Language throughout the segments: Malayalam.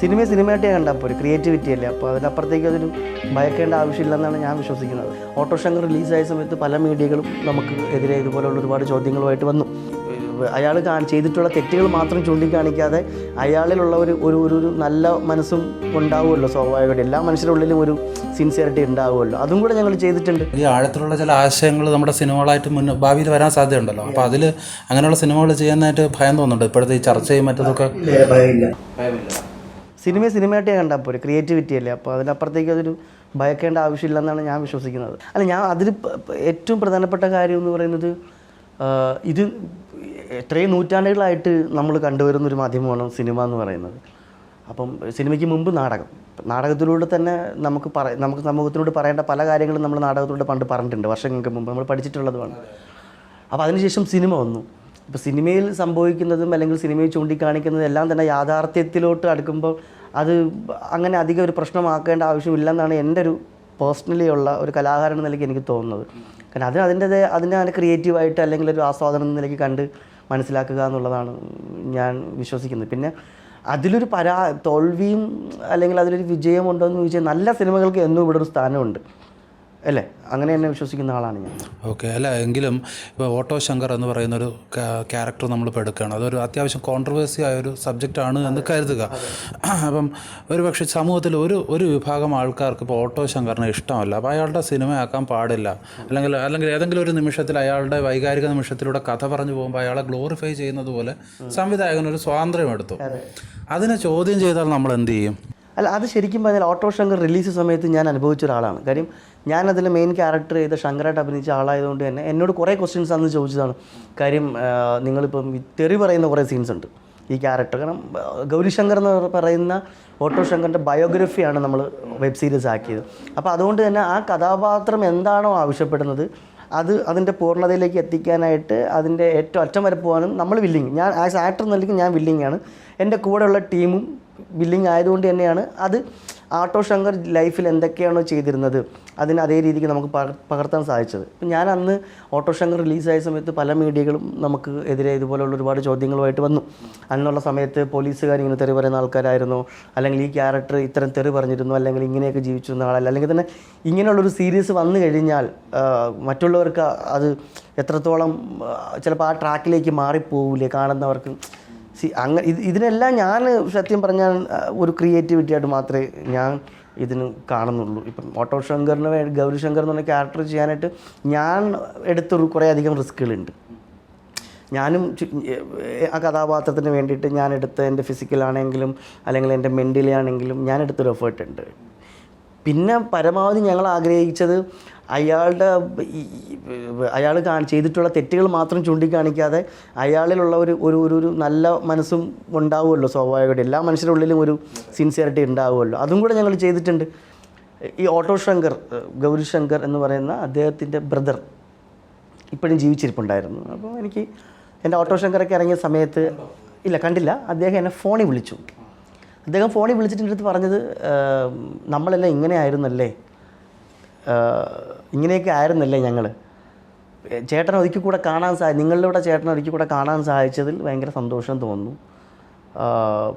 സിനിമ സിനിമയായിട്ട് കണ്ടാൽ പോരെ. ക്രിയേറ്റിവിറ്റി അല്ലേ? അപ്പോൾ അതിനപ്പുറത്തേക്ക് അതൊരു ഭയക്കേണ്ട ആവശ്യമില്ലെന്നാണ് ഞാൻ വിശ്വസിക്കുന്നത്. ഓട്ടോ ശങ്കർ റിലീസായ സമയത്ത് പല മീഡിയകളും നമുക്ക് എതിരെ ഇതുപോലുള്ള ഒരുപാട് ചോദ്യങ്ങളുമായിട്ട് വന്നു. അയാൾ കാണി ചെയ്തിട്ടുള്ള തെറ്റുകൾ മാത്രം ചൂണ്ടിക്കാണിക്കാതെ അയാളിലുള്ള ഒരു ഒരു ഒരു ഒരു നല്ല മനസ്സും ഉണ്ടാവുമല്ലോ സ്വാഭാവികമായിട്ട്. എല്ലാ മനുഷ്യരുടെ ഉള്ളിലും ഒരു സിൻസിയറിറ്റി ഉണ്ടാവുമല്ലോ. അതും കൂടെ ഞങ്ങൾ ചെയ്തിട്ടുണ്ട്. ഈ ആഴത്തിലുള്ള ചില ആശയങ്ങൾ നമ്മുടെ സിനിമകളായിട്ട് മുന്നേ ഭാവിയിൽ വരാൻ സാധ്യതയുണ്ടല്ലോ. അപ്പോൾ അതിൽ അങ്ങനെയുള്ള സിനിമകൾ ചെയ്യാനായിട്ട് ഭയം തോന്നുന്നുണ്ട്? ഇപ്പോഴത്തെ ഈ ചർച്ചയും മറ്റതൊക്കെ? സിനിമ സിനിമയായിട്ട് കണ്ടാൽ പോരെ ക്രിയേറ്റിവിറ്റി അല്ലേ? അപ്പോൾ അതിനപ്പുറത്തേക്ക് അതൊരു ഭയക്കേണ്ട ആവശ്യമില്ലെന്നാണ് ഞാൻ വിശ്വസിക്കുന്നത്. അല്ല ഞാൻ അതിൽ ഏറ്റവും പ്രധാനപ്പെട്ട കാര്യം എന്ന് പറയുന്നത് ഇത് എത്രയും നൂറ്റാണ്ടുകളായിട്ട് നമ്മൾ കണ്ടുവരുന്ന ഒരു മാധ്യമമാണ് സിനിമ എന്ന് പറയുന്നത്. അപ്പം സിനിമയ്ക്ക് മുമ്പ് നാടകം. നാടകത്തിലൂടെ തന്നെ നമുക്ക് പറ നമുക്ക് സമൂഹത്തിനോട് പറയേണ്ട പല കാര്യങ്ങളും നമ്മൾ നാടകത്തിലൂടെ പണ്ട് പറഞ്ഞിട്ടുണ്ട്. വർഷങ്ങൾക്ക് മുമ്പ് നമ്മൾ പഠിച്ചിട്ടുള്ളതുമാണ്. അപ്പോൾ അതിനുശേഷം സിനിമ വന്നു. ഇപ്പോൾ സിനിമയിൽ സംഭവിക്കുന്നതും അല്ലെങ്കിൽ സിനിമയിൽ ചൂണ്ടിക്കാണിക്കുന്നതും എല്ലാം തന്നെ യാഥാർത്ഥ്യത്തിലോട്ട് അടുക്കുമ്പോൾ അത് അങ്ങനെ അധികം ഒരു പ്രശ്നമാക്കേണ്ട ആവശ്യമില്ലെന്നാണ് എന്റെ ഒരു പേഴ്സണലി ഉള്ള ഒരു കലാകാരൻ എന്ന നിലയ്ക്ക് എനിക്ക് തോന്നുന്നത്. കാരണം അതിന് അതിന്റെ അതിനെ അതിനെ ക്രിയേറ്റീവായിട്ട് അല്ലെങ്കിൽ ഒരു ആസ്വാദനം എന്ന നിലയ്ക്ക് കണ്ട് മനസ്സിലാക്കുക എന്നുള്ളതാണ് ഞാൻ വിശ്വസിക്കുന്നത്. പിന്നെ അതിലൊരു പരാ തോൽവിയും അല്ലെങ്കിൽ അതിലൊരു വിജയമുണ്ടോ എന്ന് ചോദിച്ചാൽ നല്ല സിനിമകൾക്ക് എന്നും ഇവിടെ ഒരു സ്ഥാനമുണ്ട്. അല്ലേ? അങ്ങനെ തന്നെ വിശ്വസിക്കുന്ന ആളാണ് ഞാൻ. ഓക്കെ അല്ല എങ്കിലും ഇപ്പോൾ ഓട്ടോ ശങ്കർ എന്ന് പറയുന്ന ഒരു ക്യാരക്ടർ നമ്മളിപ്പോൾ എടുക്കുകയാണ് അതൊരു അത്യാവശ്യം കോൺട്രവേഴ്സി ആയ ഒരു ആണ് എന്ന് കരുതുക. അപ്പം ഒരു പക്ഷേ സമൂഹത്തിൽ ഒരു ഒരു വിഭാഗം ആൾക്കാർക്ക് ഇപ്പോൾ ഓട്ടോ ശങ്കറിനെ ഇഷ്ടമല്ല. അപ്പോൾ അയാളുടെ സിനിമയാക്കാൻ പാടില്ല. അല്ലെങ്കിൽ അല്ലെങ്കിൽ ഏതെങ്കിലും ഒരു നിമിഷത്തിൽ അയാളുടെ വൈകാരിക നിമിഷത്തിലൂടെ കഥ പറഞ്ഞു പോകുമ്പോൾ അയാളെ ഗ്ലോറിഫൈ ചെയ്യുന്നത് പോലെ സംവിധായകൻ ഒരു സ്വാതന്ത്ര്യം എടുത്തു അതിനെ ചോദ്യം ചെയ്താൽ നമ്മൾ എന്ത് ചെയ്യും? അല്ല അത് ശരിക്കും പറഞ്ഞാൽ ഓട്ടോ ശങ്കർ റിലീസ് സമയത്ത് ഞാൻ അനുഭവിച്ച ഒരാളാണ്. കാര്യം ഞാനതിൽ മെയിൻ ക്യാരക്ടർ ചെയ്ത ശങ്കറായിട്ട് അഭിനയിച്ച ആളായതുകൊണ്ട് തന്നെ എന്നോട് കുറേ ക്വസ്റ്റ്യൻസ് അന്ന് ചോദിച്ചതാണ്. കാര്യം നിങ്ങളിപ്പം തെറി പറയുന്ന കുറേ സീൻസ് ഉണ്ട്. ഈ ക്യാരക്ടർ കാരണം ഗൗരിശങ്കർ ഗൗരി ശങ്കർ എന്ന് പറയുന്ന ഓട്ടോ ശങ്കറിന്റെ ബയോഗ്രഫിയാണ് നമ്മൾ വെബ് സീരീസ് ആക്കിയത്. അപ്പോൾ അതുകൊണ്ട് തന്നെ ആ കഥാപാത്രം എന്താണോ ആവശ്യപ്പെടുന്നത് അത് അതിന്റെ പൂർണതയിലേക്ക് എത്തിക്കാനായിട്ട് അതിന്റെ ഏറ്റവും അറ്റം വരെ പോകാനും നമ്മൾ വില്ലിങ് ഞാൻ ആസ് ആക്ടർ എന്നല്ലെങ്കിൽ ഞാൻ വില്ലിങ്ങാണ് എന്റെ കൂടെയുള്ള ടീമും വില്ലിങ് ആയതുകൊണ്ട് തന്നെയാണ്. അത് ആട്ടോ ശങ്കർ ലൈഫിൽ എന്തൊക്കെയാണോ ചെയ്തിരുന്നത്? അതിന് അതേ രീതിക്ക് നമുക്ക് പകർ- പകർത്താൻ സാധിച്ചത്. ഇപ്പം ഞാൻ അന്ന് ഓട്ടോ ശങ്കർ റിലീസായ സമയത്ത് പല മീഡിയകളും നമുക്ക് എതിരെ ഇതുപോലുള്ള ഒരുപാട് ചോദ്യങ്ങളുമായിട്ട് വന്നു. അന്നുള്ള സമയത്ത് പോലീസുകാർ ഇങ്ങനെ തെറി പറയുന്ന ആൾക്കാരായിരുന്നോ. അല്ലെങ്കിൽ ഈ ക്യാരക്ടർ ഇത്തരം തെറി പറഞ്ഞിരുന്നു. അല്ലെങ്കിൽ ഇങ്ങനെയൊക്കെ ജീവിച്ചിരുന്ന ആളല്ല. അല്ലെങ്കിൽ തന്നെ ഇങ്ങനെയുള്ളൊരു സീരീസ് വന്നു കഴിഞ്ഞാൽ മറ്റുള്ളവർക്ക് അത് എത്രത്തോളം ചിലപ്പോൾ ആ ട്രാക്കിലേക്ക് മാറിപ്പോവില്ലേ കാണുന്നവർക്ക് സി അങ്ങ ഇത് ഇതിനെല്ലാം ഞാൻ സത്യം പറഞ്ഞാൽ ഒരു ക്രിയേറ്റിവിറ്റി ആയിട്ട് മാത്രമേ ഞാൻ ഇതിന് കാണുന്നുള്ളൂ. ഇപ്പം ഓട്ടോ ശങ്കറിന് ഗൗരി ശങ്കർ എന്ന് പറഞ്ഞ ക്യാരക്ടർ ചെയ്യാനായിട്ട് ഞാൻ എടുത്തൊരു കുറേ അധികം റിസ്ക്കുകളുണ്ട്. ഞാനും ആ കഥാപാത്രത്തിന് വേണ്ടിയിട്ട് ഞാൻ എടുത്ത എന്റെ ഫിസിക്കലാണെങ്കിലും അല്ലെങ്കിൽ എന്റെ മെന്റലി ആണെങ്കിലും ഞാൻ എടുത്തൊരു എഫേർട്ട് ഉണ്ട് പിന്നെ പരമാവധി ഞങ്ങൾ ആഗ്രഹിച്ചത് അയാളുടെ അയാൾ ചെയ്തിട്ടുള്ള തെറ്റുകൾ മാത്രം ചൂണ്ടിക്കാണിക്കാതെ അയാളിലുള്ള ഒരു ഒരു ഒരു നല്ല മനസ്സും ഉണ്ടാവുമല്ലോ സ്വാഭാവികമായിട്ട്. എല്ലാ മനുഷ്യരുടെ ഉള്ളിലും ഒരു സിൻസിയറിറ്റി ഉണ്ടാവുമല്ലോ. അതും കൂടെ ഞങ്ങൾ ചെയ്തിട്ടുണ്ട്. ഈ ഓട്ടോ ശങ്കർ ഗൗരി ശങ്കർ എന്ന് പറയുന്ന അദ്ദേഹത്തിന്റെ ബ്രദർ ഇപ്പോഴും ജീവിച്ചിരിപ്പുണ്ടായിരുന്നു. അപ്പോൾ എനിക്ക് എന്റെ ഓട്ടോ ശങ്കറൊക്കെ ഇറങ്ങിയ സമയത്ത് ഇല്ല കണ്ടില്ല. അദ്ദേഹം എന്നെ ഫോണിൽ വിളിച്ചു. അദ്ദേഹം ഫോണിൽ വിളിച്ചിട്ട് അടുത്ത് പറഞ്ഞത് നമ്മളെല്ലാം ഇങ്ങനെ ആയിരുന്നല്ലേ ഇങ്ങനെയൊക്കെ ആയിരുന്നല്ലേ ഞങ്ങൾ ചേട്ടനെ ഒരിക്കൽ കൂടെ കാണാൻ സാ നിങ്ങളുടെ ചേട്ടനെ ഒരിക്കൽ കൂടെ കാണാൻ സാധിച്ചതിൽ ഭയങ്കര സന്തോഷം തോന്നുന്നു.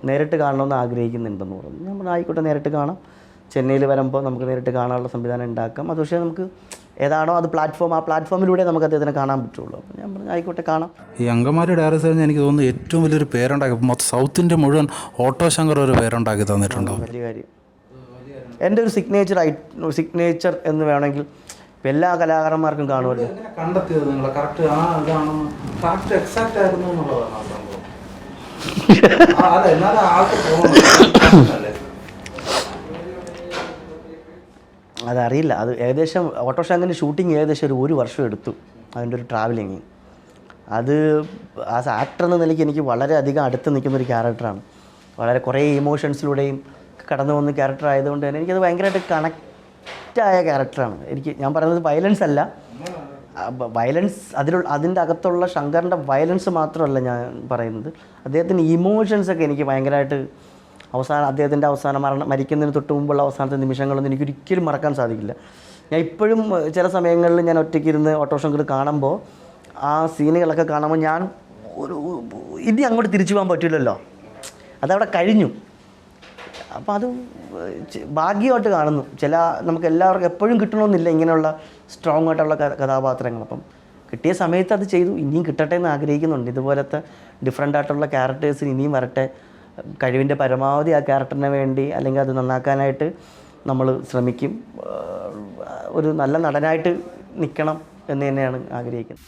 നേരിട്ട് കാണണമെന്ന് ആഗ്രഹിക്കുന്നുണ്ടെന്ന് പറഞ്ഞു നമ്മൾ ആയിക്കോട്ടെ നേരിട്ട് കാണാം. ചെന്നൈയിൽ വരുമ്പോൾ നമുക്ക് നേരിട്ട് കാണാനുള്ള സംവിധാനം ഉണ്ടാക്കാം. അത് പക്ഷേ നമുക്ക് ഏതാണോ അത് പ്ലാറ്റ്ഫോം ആ പ്ലാറ്റ്ഫോമിലൂടെ നമുക്ക് അദ്ദേഹത്തിനെ കാണാൻ പറ്റുള്ളൂ. അപ്പോൾ ഞാൻ പറഞ്ഞു ആയിക്കോട്ടെ കാണാം. ഈ അങ്കമാരി ഡയറസ് കഴിഞ്ഞ് എനിക്ക് തോന്നുന്നു ഏറ്റവും വലിയൊരു പേരുണ്ടാക്കി സൗത്തിന്റെ മുഴുവൻ ഓട്ടോ ശങ്കർ ഒരു പേരുണ്ടാക്കി തന്നിട്ടുണ്ടോ വലിയ കാര്യം. എന്റെ ഒരു സിഗ്നേച്ചർ ഐ സിഗ്നേച്ചർ എന്ന് വേണമെങ്കിൽ ഇപ്പം എല്ലാ കലാകാരന്മാർക്കും കാണുമല്ലോ. കണ്ടെത്തിയത് നിങ്ങൾ കറക്റ്റ് ആ ഇതാണ്? കറക്റ്റ് എക്സാക്റ്റ് ആയിരുന്നു എന്നുള്ളതാണ് ആ ആ, അതറിയില്ല. അത് ഏകദേശം ഓട്ടോഷ അങ്ങനെ ഷൂട്ടിങ് ഏകദേശം ഒരു ഒരു വർഷം എടുത്തു. അതിന്റെ ഒരു ട്രാവലിങ് അത് ആസ് ആക്ടർ എന്ന നിലയ്ക്ക് എനിക്ക് വളരെയധികം അടുത്ത് നിൽക്കുന്ന ഒരു ക്യാരക്ടറാണ് വളരെ കുറേ ഇമോഷൻസിലൂടെയും കടന്നു പോകുന്ന ക്യാരക്ടർ ആയതുകൊണ്ട് തന്നെ എനിക്കത് ഭയങ്കരമായിട്ട് കണക്റ്റായ ക്യാരക്ടറാണ് എനിക്ക് ഞാൻ പറയുന്നത് വയലൻസ് അല്ല. വയലൻസ് അതിലുള്ള അതിന്റെ അകത്തുള്ള ശങ്കറിന്റെ വയലൻസ് മാത്രമല്ല ഞാൻ പറയുന്നത്. അദ്ദേഹത്തിന്റെ ഇമോഷൻസൊക്കെ എനിക്ക് ഭയങ്കരമായിട്ട് അവസാനം അദ്ദേഹത്തിന്റെ അവസാന മരണം മരിക്കുന്നതിന് തൊട്ട് മുമ്പുള്ള അവസാനത്തെ നിമിഷങ്ങളൊന്നും എനിക്ക് ഒരിക്കലും മറക്കാൻ സാധിക്കില്ല. ഞാൻ ഇപ്പോഴും ചില സമയങ്ങളിൽ ഞാൻ ഒറ്റയ്ക്കിരുന്ന് ഓട്ടോഷങ്കർ കാണുമ്പോൾ ആ സീനുകളൊക്കെ കാണുമ്പോൾ ഞാൻ ഒരു ഇനി അങ്ങോട്ട് തിരിച്ചു പോകാൻ പറ്റില്ലല്ലോ. അതവിടെ കഴിഞ്ഞു. അപ്പോൾ അത് ഭാഗ്യമായിട്ട് കാണുന്നു. ചില നമുക്ക് എല്ലാവർക്കും എപ്പോഴും കിട്ടണമെന്നില്ല ഇങ്ങനെയുള്ള സ്ട്രോങ് ആയിട്ടുള്ള കഥാപാത്രങ്ങൾ. അപ്പം കിട്ടിയ സമയത്ത് അത് ചെയ്തു. ഇനിയും കിട്ടട്ടെ എന്ന് ആഗ്രഹിക്കുന്നുണ്ട്. ഇതുപോലത്തെ ഡിഫറെന്റ് ആയിട്ടുള്ള ക്യാരക്ടേഴ്സിന് ഇനിയും വരട്ടെ. കഴിവിന്റെ പരമാവധി ആ ക്യാരക്ടറിന് വേണ്ടി അല്ലെങ്കിൽ അത് നന്നാക്കാനായിട്ട് നമ്മൾ ശ്രമിക്കും. ഒരു നല്ല നടനായിട്ട് നിൽക്കണം എന്ന് തന്നെയാണ് ആഗ്രഹിക്കുന്നത്.